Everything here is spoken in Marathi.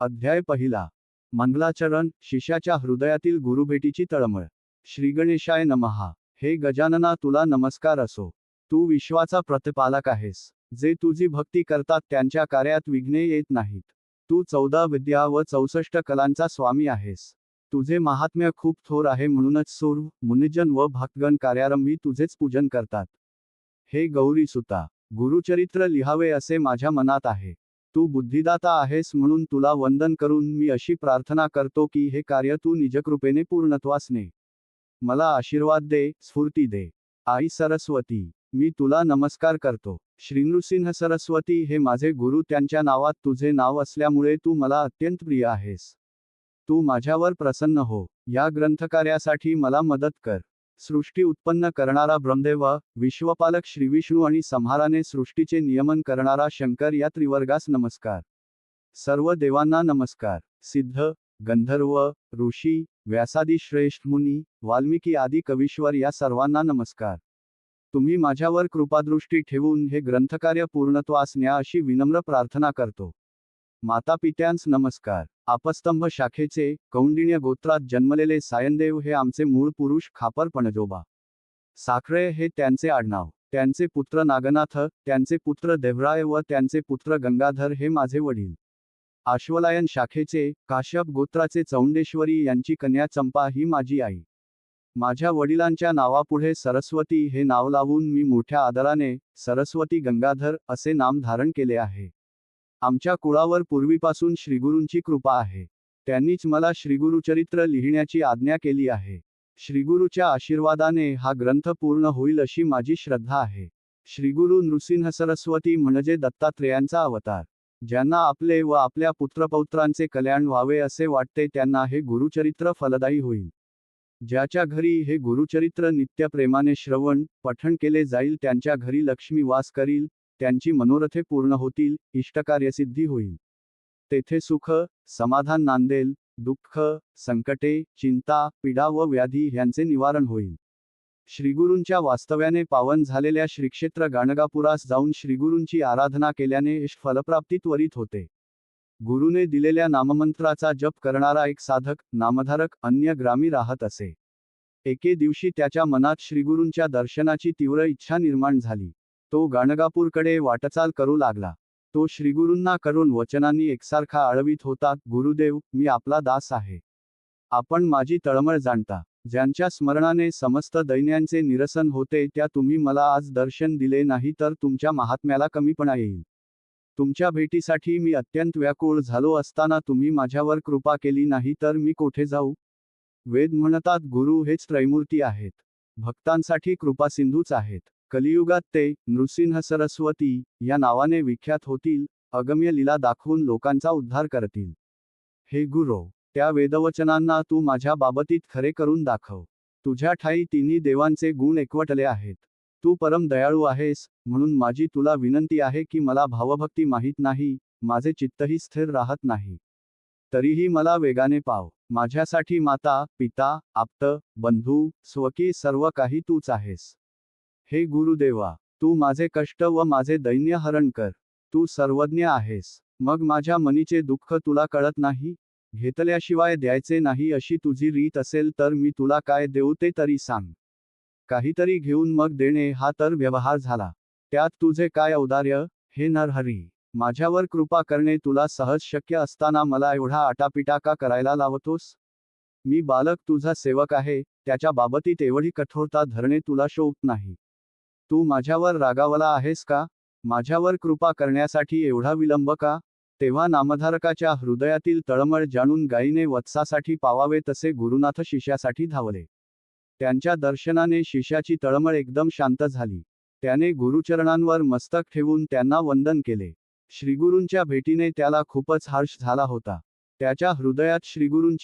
अध्याय पहिला. मंगलाचरण शिष्याच्या हृदयातील गुरुभेटीची तळमळ. श्रीगणेशाय नमहा. हे गजानना तुला नमस्कार असो. तू विश्वाचा प्रतिपालक आहेस. जे तुझी भक्ती करतात त्यांच्या कार्यात विघ्ने येत नाहीत. तू चौदा विद्या व चौसष्ट कलांचा स्वामी आहेस. तुझे महात्म्य खूप थोर आहे म्हणूनच सूर मुनिजन व भक्तगण कार्यारंभी तुझेच पूजन करतात. हे गौरी सुता. गुरुचरित्र लिहावे असे माझ्या मनात आहे. तू बुद्धिदाता आहेस म्हणून तुला वंदन करून मी अशी प्रार्थना करतो की हे कार्य तू निजकृपेने पूर्णत्वास ने मला आशीर्वाद दे स्फूर्ती दे. आई सरस्वती मी तुला नमस्कार करतो. श्रीनृसिंह सरस्वती हे माझे गुरु त्यांच्या नावात तुझे नाव असल्यामुळे तू मला अत्यंत प्रिय आहेस. तू माझ्यावर प्रसन्न हो. या ग्रंथकार्यासाठी मला मदत कर. सृष्टी उत्पन्न करणारा ब्रह्मदेव विश्वपालक श्रीविष्णू आणि संहाराने सृष्टीचे नियमन करणारा शंकर या त्रिवर्गास नमस्कार. सर्व देवांना नमस्कार. सिद्ध गंधर्व ऋषी व्यासादी श्रेष्ठ मुनी वाल्मिकी आदी कवीश्वर या सर्वांना नमस्कार. तुम्ही माझ्यावर कृपादृष्टी ठेवून हे ग्रंथकार्य पूर्णत्वास न्या अशी विनम्र प्रार्थना करतो. माता पित्यांस नमस्कार. आपस्तंभ शाखेचे कौंडिण्य गोत्रात जन्मलेले सायनदेव हे आमचे मूळ पुरुष खापर पणजोबा. साखरे हे त्यांचे आडनाव त्यांचे पुत्र नागनाथ त्यांचे पुत्र देवराय व त्यांचे पुत्र गंगाधर हे माझे वडील. आश्वलायन शाखेचे काश्यप गोत्राचे चौंडेश्वरी यांची कन्या चंपा ही माझी आई. माझ्या वडिलांच्या नावापुढे सरस्वती हे नाव लावून मी मोठ्या आदराने सरस्वती गंगाधर असे नाम धारण केले आहे. आमच्या कुळावर पूर्वीपासून श्रीगुरूंची कृपा आहे. त्यांनीच मला श्रीगुरुचरित्र लिहिण्याची आज्ञा केली आहे. श्रीगुरूच्या आशीर्वादाने हा ग्रंथ पूर्ण होईल अशी माझी श्रद्धा आहे. श्रीगुरु नृसिंह सरस्वती म्हणजे दत्तात्रेयांचा अवतार. ज्यांना आपले व आपल्या पुत्रपौत्रांचे कल्याण व्हावे असे वाटते त्यांना हे गुरुचरित्र फलदायी होईल. ज्याच्या घरी हे गुरुचरित्र नित्यप्रेमाने श्रवण पठण केले जाईल त्यांच्या घरी लक्ष्मी वास करील त्यांची मनोरथे पूर्ण होतील इष्टकार्यसिद्धी होईल. तेथे सुख समाधान नांदेल दुःख संकटे चिंता पीडा व व्याधी ह्यांचे निवारण होईल. श्रीगुरूंच्या वास्तव्याने पावन झालेल्या श्रीक्षेत्र गाणगापुरास जाऊन श्रीगुरूंची आराधना केल्याने फलप्राप्ती त्वरित होते. गुरुने दिलेल्या नाममंत्राचा जप करणारा एक साधक नामधारक अन्य ग्रामी राहत असे. एके दिवशी त्याच्या मनात श्रीगुरूंच्या दर्शनाची तीव्र इच्छा निर्माण झाली. तो गाणगापूरकडे वाटचाल करू लागला. तो श्रीगुरूंना करून वचनांनी एकसारखा आळवीत होता गुरुदेव मी आपला दास आहे. आपण माझी तळमळ जाणता. ज्यांच्या स्मरणाने समस्त दैन्यांचे निरसन होते त्या तुम्ही मला आज दर्शन दिले नाही तर तुमच्या महात्म्याला कमीपणा येईल. तुमच्या भेटीसाठी मी अत्यंत व्याकुळ झालो असताना तुम्ही माझ्यावर कृपा केली नाही तर मी कोठे जाऊ? वेद म्हणतात गुरु हेच त्रैमूर्ती आहेत. भक्तांसाठी कृपासिंधूच आहेत. कलियुगात ते नृसिंह सरस्वती या नावाने विख्यात होतील अगम्य लीला दाखवून लोकांचा उद्धार करतील. हे गुरो त्या वेदवचनांना तू माझ्या बाबतीत खरे करून दाखव. तुझ्या ठाई तिन्ही देवांचे गुण एकवटले आहेत. तू परम दयाळू आहेस म्हणून माझी तुला विनंती आहे की मला भावभक्ती माहीत नाही माझे चित्तही स्थिर राहत नाही. तरीही मला वेगाने पाव. माझ्यासाठी माता पिता आप्त बंधू स्वकी सर्व काही तूच आहेस. हे गुरुदेवा तू माझे कष्ट व माझे दैन्य हरण कर. तू सर्वज्ञ आहेस. मग माझ्या मनीचे दुःख तुला कळत नाही? घेतल्याशिवाय द्यायचे नाही अशी तुझी रीत असेल तर मी तुला काय देऊ ते तरी सांग. काहीतरी घेऊन मग देणे हा तर व्यवहार झाला. त्यात तुझे काय औदार्य? हे नरहरी माझ्यावर कृपा करणे तुला सहज शक्य असताना मला एवढा आटापिटा का करायला लावतोस? मी बालक तुझा सेवक आहे. त्याच्या बाबतीत एवढी कठोरता धरणे तुला शोभत नाही. तू माझ्यावर रागावला आहेस का? माझ्यावर कृपा करण्यासाठी एवढा विलंब का? तेव्हा नामधारकाच्या हृदयातील तळमळ जाणून गायीने वत्सासाठी पावावे तसे गुरुनाथ शिष्यासाठी धावले. त्यांच्या दर्शनाने शिष्याची तळमळ एकदम शांत झाली. त्याने गुरुचरणांवर मस्तक ठेवून त्यांना वंदन केले. श्रीगुरूंच्या भेटीने त्याला खूपच हर्ष झाला होता. त्याच्या हृदयात श्रीगुरूंची